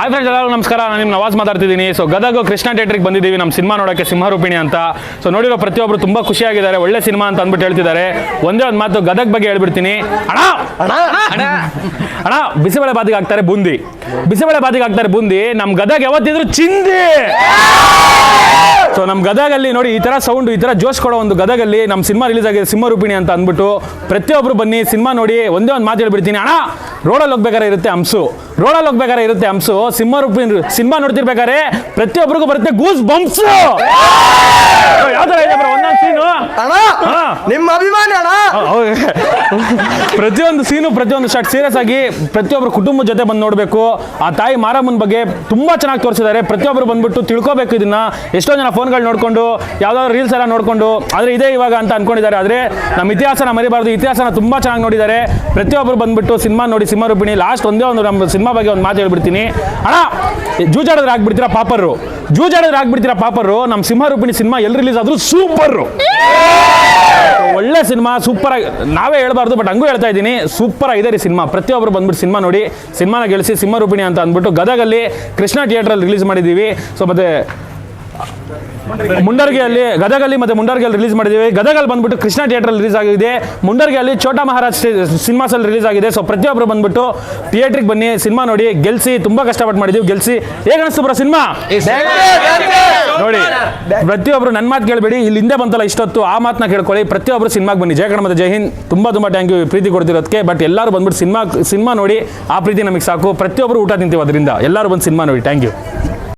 Hi friends ಎಲ್ಲರೂ ನಮಸ್ಕಾರ. ನಾನು ನಿಮ್ಮ ನವಾಜ್ ಮಾತಾಡ್ತಿದ್ದೀನಿ. ಸೊ ಗದಗ ಕೃಷ್ಣ ಥಿಯೇಟ್ರಿಗೆ ಬಂದಿದ್ದೀವಿ. ನಮ್ಮ ಸಿನಿಮಾ ನೋಡೋಕ್ಕೆ ಸಿಂಹರೂಪಿಣಿ ಅಂತ. ಸೊ ನೋಡಿರೋ ಪ್ರತಿಯೊಬ್ಬರು ತುಂಬ ಖುಷಿಯಾಗಿದ್ದಾರೆ. ಒಳ್ಳೆ ಸಿನಿಮಾ ಅಂತ ಅಂದ್ಬಿಟ್ಟು ಹೇಳ್ತಿದ್ದಾರೆ. ಒಂದೇ ಒಂದು ಮಾತು ಗದಗ ಬಗ್ಗೆ ಹೇಳ್ಬಿಡ್ತೀನಿ. ಅಣ್ಣ! ಅಣ್ಣ! ಅಣ್ಣ! ಬಿಸಿಬೇಳೆ ಬಾತಿಗೆ ಹಾಕ್ತಾರೆ ಬೂಂದಿ. ಬಿಸಿಬೇಳೆ ಬಾತಿಗೆ ಹಾಕ್ತಾರೆ ಬೂಂದಿ. ನಮ್ಮ ಗದಗ ಯಾವತ್ತಿದ್ರು ಚಿಂದಿ! ಸೊ ನಮ್ಮ ಗದಗಲ್ಲಿ ನೋಡಿ ಈ ಥರ ಸೌಂಡ್ ಈ ಥರ ಜೋಶ್ ಕೊಡೋ ಒಂದು ಗದಗಲ್ಲಿ ನಮ್ಮ ಸಿನಿಮಾ ರಿಲೀಸ್ ಆಗಿದೆ ಸಿಂಹರೂಪಿಣಿ ಅಂತ ಅಂದ್ಬಿಟ್ಟು ಪ್ರತಿಯೊಬ್ಬರು ಬನ್ನಿ ಸಿನಿಮಾ ನೋಡಿ ಒಂದೇ ಒಂದು ಮಾತು ಹೇಳ್ಬಿಡ್ತೀನಿ. ಅಣ್ಣ! ರೋಡಲ್ಲಿ ಹೋಗ್ಬೇಕಾರೆ ಇರುತ್ತೆ ಹಂಸು. ರೋಡಲ್ಲಿ ಹೋಗ್ಬೇಕಾರೆ ಇರುತ್ತೆ ಹಂಸು. ಸಿಂಹರೂಪಿಣಿ ಸಿನಿಮಾ ನೋಡ್ತಿರ್ಬೇಕಾದ್ರೆ ಪ್ರತಿಯೊಬ್ಬರಿಗೂ ಬರುತ್ತೆ ಗೂಸ್ ಬಂಪ್ಸ್ ಯಾವ? ಒಂದೊಂದು ಸೀನು ಅಣ್ಣ. ನಿಮ್ಮ ಅಭಿಮಾನಿ ಅಣ್ಣ. ಪ್ರತಿಯೊಂದು ಸೀನು, ಪ್ರತಿಯೊಂದು ಶಾಟ್ ಸೀರಿಯಸ್ ಆಗಿ ಪ್ರತಿಯೊಬ್ಬರು ಕುಟುಂಬದ ಜೊತೆ ಬಂದು ನೋಡಬೇಕು. ಆ ತಾಯಿ ಮಾರಮ್ಮನ ಬಗ್ಗೆ ತುಂಬಾ ಚೆನ್ನಾಗಿ ತೋರಿಸಿದ್ದಾರೆ. ಪ್ರತಿಯೊಬ್ಬರು ಬಂದ್ಬಿಟ್ಟು ತಿಳ್ಕೊಬೇಕು ಇದನ್ನ. ಎಷ್ಟೋ ಜನ ಫೋನ್ಗಳು ನೋಡ್ಕೊಂಡು, ಯಾವ್ದಾದ್ರು ರೀಲ್ಸ್ ಎಲ್ಲ ನೋಡ್ಕೊಂಡು, ಆದ್ರೆ ಇದೇ ಇವಾಗ ಅಂತ ಅನ್ಕೊಂಡಿದ್ದಾರೆ. ಆದ್ರೆ ನಮ್ಮ ಇತಿಹಾಸನ ಮರಿಬಾರ್ದು. ಇತಿಹಾಸನ ತುಂಬಾ ಚೆನ್ನಾಗಿ ನೋಡಿದ್ದಾರೆ. ಪ್ರತಿಯೊಬ್ಬರು ಬಂದ್ಬಿಟ್ಟು ಸಿನಿಮಾ ನೋಡಿ, ಸಿನಿಮಾ ರೂಪಿಣಿ ಲಾಸ್ಟ್ ಒಂದೇ ಒಂದು ನಮ್ಮ ಸಿನಿಮಾ ಬಗ್ಗೆ ಒಂದು ಮಾತು ಹೇಳ್ಬಿಡ್ತೀನಿ. ಅಣ್ಣ, ಜೂಜಾಡಿದ್ರೆ ಆಗ್ಬಿಡ್ತೀರಾ ಪಾಪರು? ಜೂಜಾಡಿದ್ರೆ ಆಗ್ಬಿಡ್ತೀರಾ ಪಾಪರು? ನಮ್ಮ ಸಿಂಹ ರೂಪಿಣಿ ಸಿನಿಮಾ ಎಲ್ಲಿ ರಿಲೀಸ್ ಆದ್ರೂ ಸೂಪರ್ ಒಳ್ಳೆ ಸಿನಿಮಾ ಸೂಪರ್ ಆಗಿ ನಾವೇ ಹೇಳ್ಬಾರ್ದು ಬಟ್ ಹಂಗೂ ಹೇಳ್ತಾ ಇದ್ದೀನಿ. ಸೂಪರ್ ಆಗಿದೆ ರೀ ಸಿನಿಮಾ. ಪ್ರತಿಯೊಬ್ಬರು ಬಂದ್ಬಿಟ್ಟು ಸಿನಿಮಾ ನೋಡಿ ಸಿನಿಮಾನ ಗೆಲ್ಲಿಸಿ ಸಿಂಹ ರೂಪಿಣಿ ಅಂತ ಅಂದ್ಬಿಟ್ಟು ಗದಗಲ್ಲಿ ಕೃಷ್ಣ ಥಿಯೇಟ್ರಲ್ಲಿ ರಿಲೀಸ್ ಮಾಡಿದ್ದೀವಿ. ಸೊ ಮತ್ತೆ ಮುಂಡರ್ಗಿಯಲ್ಲಿ ಗದಗಲ್ಲಿ ಮತ್ತೆ ಮುಂಡರ್ಗಿಯಲ್ಲಿ ರಿಲೀಸ್ ಮಾಡಿದ್ದೀವಿ. ಗದಗಲ್ಲಿ ಬಂದ್ಬಿಟ್ಟು ಕೃಷ್ಣ ಥಿಯೇಟ್ರಲ್ಲಿ ರಿಲೀಸ್ ಆಗಿದೆ. ಮುಂಡರ್ಗಿಯಲ್ಲಿ ಛೋಟಾ ಮಹಾರಾಜ್ ಸಿನಿಮಾಸಲ್ಲಿ ರಿಲೀಸ್ ಆಗಿದೆ. ಸೊ ಪ್ರತಿಯೊಬ್ಬರು ಬಂದ್ಬಿಟ್ಟು ಥಿಯೇಟ್ರಿಗೆ ಬನ್ನಿ, ಸಿನಿಮಾ ನೋಡಿ, ಗೆಲ್ಸಿ, ತುಂಬ ಕಷ್ಟಪಟ್ಟು ಮಾಡಿದ್ದೀವಿ, ಗೆಲ್ಸಿ. ಹೇಗೆ ಅನಿಸ್ತು ಸಿನಿಮಾ? ನೋಡಿ ಪ್ರತಿಯೊಬ್ರು ನನ್ನ ಮಾತು ಕೇಳಬೇಡಿ, ಇಲ್ಲಿ ಹಿಂದೆ ಬಂತಲ್ಲ ಇಷ್ಟೊತ್ತು, ಆ ಮಾತನ್ನ ಕೇಳ್ಕೊಳ್ಳಿ. ಪ್ರತಿಯೊಬ್ಬರು ಸಿನಿಮಾಗೆ ಬನ್ನಿ. ಜಯ ಮತ್ತು ಜೈ ತುಂಬ ತುಂಬ ಟ್ಯಾಂಕ್ ಯು ಪ್ರೀತಿ ಕೊಡ್ತಿರೋದಕ್ಕೆ ಬಟ್ ಎಲ್ಲರೂ ಬಂದ್ಬಿಟ್ಟು ಸಿನಿಮಾ ಸಿನಿಮಾ ನೋಡಿ, ಆ ಪ್ರೀತಿ ನಮಗೆ ಸಾಕು. ಪ್ರತಿಯೊಬ್ಬರು ಊಟ ತಿಂತೀವಿ ಅದರಿಂದ. ಎಲ್ಲರೂ ಬಂದು ಸಿನಿಮಾ ನೋಡಿ. Thank you